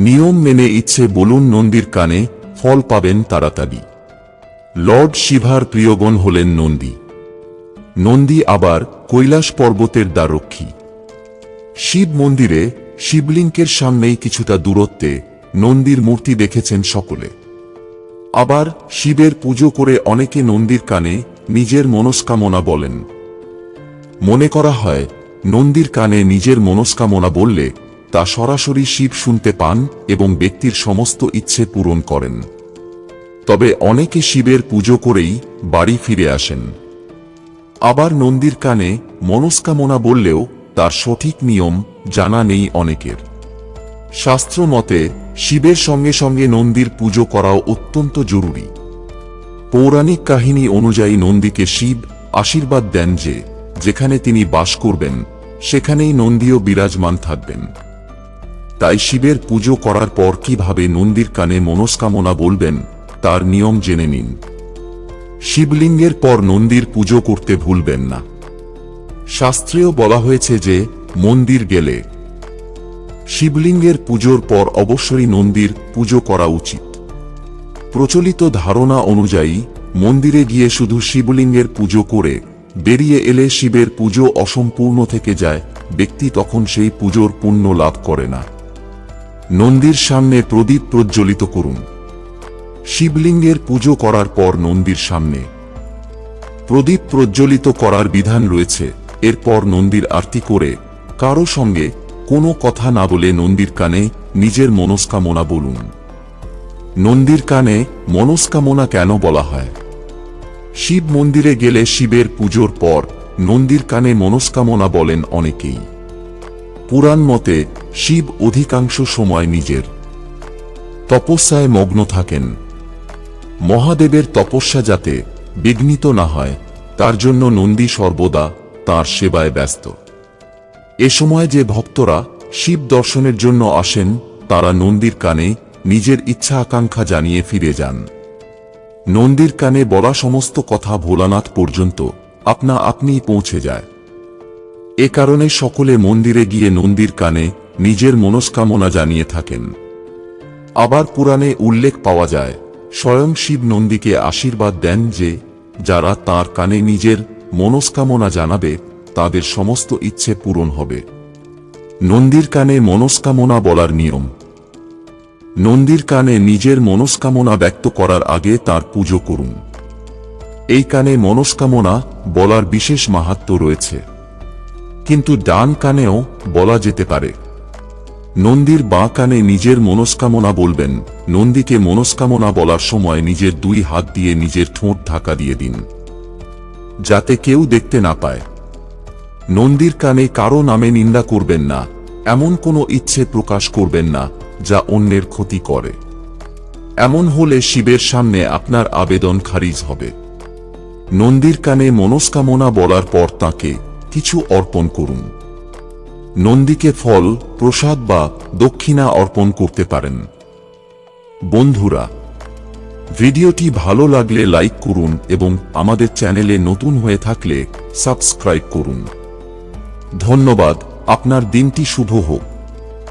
নিয়ম মেনে ইচ্ছে বলুন নন্দীর কানে, ফল পাবেন তাড়াতাড়ি। লর্ড শিভার প্রিয়গণ হলেন নন্দী। নন্দী আবার কৈলাস পর্বতের দ্বারক্ষী। শিব মন্দিরে শিবলিঙ্গের সামনেই কিছুটা দূরত্বে নন্দীর মূর্তি দেখেছেন সকলে। আবার শিবের পুজো করে অনেকে নন্দীর কানে নিজের মনস্কামনা বলেন। মনে করা হয়, নন্দীর কানে নিজের মনস্কামনা বললে তা সরাসরি শিব শুনতে পান এবং ব্যক্তির সমস্ত ইচ্ছে পূরণ করেন। তবে অনেকে শিবের পুজো করেই বাড়ি ফিরে আসেন। আবার নন্দীর কানে মনস্কামনা বললেও তার সঠিক নিয়ম জানা নেই অনেকের। শাস্ত্র মতে শিবের সঙ্গে সঙ্গে নন্দীর পুজো করাও অত্যন্ত জরুরি। পৌরাণিক কাহিনী অনুযায়ী নন্দীকে শিব আশীর্বাদ দেন যে, যেখানে তিনি বাস করবেন, সেখানেই নন্দীও বিরাজমান থাকবেন। তাই শিবের পুজো করার পর কীভাবে নন্দীর কানে মনস্কামনা বলবেন, তার নিয়ম জেনে নিন। শিবলিঙ্গের পর নন্দীর পুজো করতে ভুলবেন না। শাস্ত্রেও বলা হয়েছে যে, মন্দির গেলে। শিবলিঙ্গের পুজোর পর অবশ্যই নন্দীর পুজো করা উচিত। প্রচলিত ধারণা অনুযায়ী, মন্দিরে গিয়ে শুধু শিবলিঙ্গের পুজো করে বেরিয়ে এলে শিবের পুজো অসম্পূর্ণ থেকে যায়, ব্যক্তি তখন সেই পুজোর পুণ্য লাভ করে না। নন্দীর সামনে প্রদীপ প্রজ্বলিত করুন। শিবলিঙ্গের পুজো করার পর নন্দীর সামনে। প্রদীপ প্রজ্বলিত করার বিধান রয়েছে। এরপর নন্দীর আরতি করে কারও সঙ্গে কোনো কথা না বলে নন্দীর কানে নিজের মনস্কামনা বলুন। নন্দীর কানে মনস্কামনা কেন বলা হয়? শিব মন্দিরে গেলে শিবের পুজোর পর নন্দীর কানে মনস্কামনা বলেন অনেকেই। পুরাণ মতে, শিব অধিকাংশ সময় নিজের। তপস্যায় মগ্ন থাকেন। মহাদেবের তপস্যা যাতে বিঘ্নিত না হয়, তার জন্য নন্দী সর্বদা তার সেবায় ব্যস্ত। এ সময় যে ভক্তরা শিব দর্শনের জন্য আসেন, তারা নন্দীর কানে নিজের ইচ্ছা আকাঙ্ক্ষা জানিয়ে ফিরে যান। নন্দীর কানে বলা সমস্ত কথা ভোলানাথ পর্যন্ত আপনা আপনিই পৌঁছে যায়। এ কারণে সকলে মন্দিরে গিয়ে নন্দীর কানে নিজের মনস্কামনা জানিয়ে থাকেন। আবার পুরাণে উল্লেখ পাওয়া যায়, স্বয়ং শিব নন্দীকে আশীর্বাদ দেন যে, যারা তার কানে নিজের মনস্কামনা জানাবে, তাদের সমস্ত ইচ্ছে পূরণ হবে। নন্দীর কানে মনস্কামনা বলার নিয়ম। নন্দীর কানে নিজের মনস্কামনা ব্যক্ত করার আগে তার পুজো করুন। এই কানে মনস্কামনা বলার বিশেষ মাহাত্ম্য রয়েছে। কিন্তু ডান কানেও বলা যেতে পারে। নন্দীর বাঁ কানে নিজের মনস্কামনা বলবেন, নন্দীকে মনস্কামনা বলার সময় নিজের দুই হাত দিয়ে নিজের ঠোঁট ঢাকা দিয়ে দিন। যাতে কেউ দেখতে না পায়। নন্দীর কানে কারও নামে নিন্দা করবেন না, এমন কোনো ইচ্ছে প্রকাশ করবেন না, যা অন্যের ক্ষতি করে। এমন হলে শিবের সামনে আপনার আবেদন খারিজ হবে। নন্দীর কানে মনস্কামনা বলার পর তাকে কিছু অর্পণ করুন। নন্দীকে ফল, প্রসাদ বা দক্ষিণা অর্পণ করতে পারেন। বন্ধুরা, ভিডিওটি ভালো লাগলে লাইক করুন এবং আমাদের চ্যানেলে নতুন হয়ে থাকলে সাবস্ক্রাইব করুন। ধন্যবাদ, আপনার দিনটি শুভ হোক।